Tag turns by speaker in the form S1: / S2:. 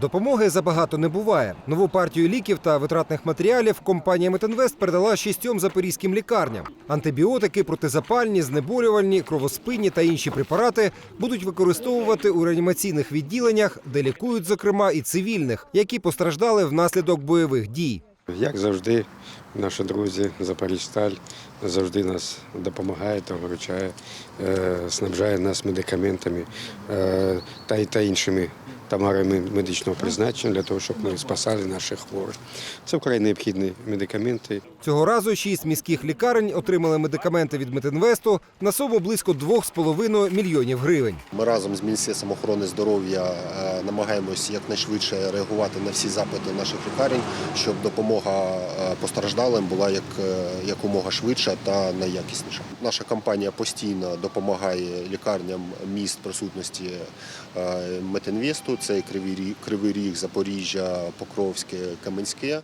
S1: Допомоги забагато не буває. Нову партію ліків та витратних матеріалів компанія Метинвест передала шістьом запорізьким лікарням. Антибіотики, протизапальні, знеболювальні, кровоспинні та інші препарати будуть використовувати у реанімаційних відділеннях, де лікують, зокрема, і цивільних, які постраждали внаслідок бойових дій.
S2: Як завжди, наші друзі Запоріжсталь завжди нас допомагає та виручає, е, снабжає нас медикаментами е, та, та іншими товарами медичного призначення для того, щоб ми спасали наших хворих. Це вкрай необхідні медикаменти.
S1: Цього разу шість міських лікарень отримали медикаменти від Метинвесту на суму близько 2,5 мільйонів гривень.
S3: Ми разом з Міністерством охорони здоров'я е, намагаємось якнайшвидше реагувати на всі запити наших лікарень, щоб допомога е, постраждалим була як, е, якомога швидша та найякісніша. Наша компанія постійно допомагає лікарням міст присутності Метинвесту. Це Кривий Ріг, Запоріжжя, Покровське, Каменське.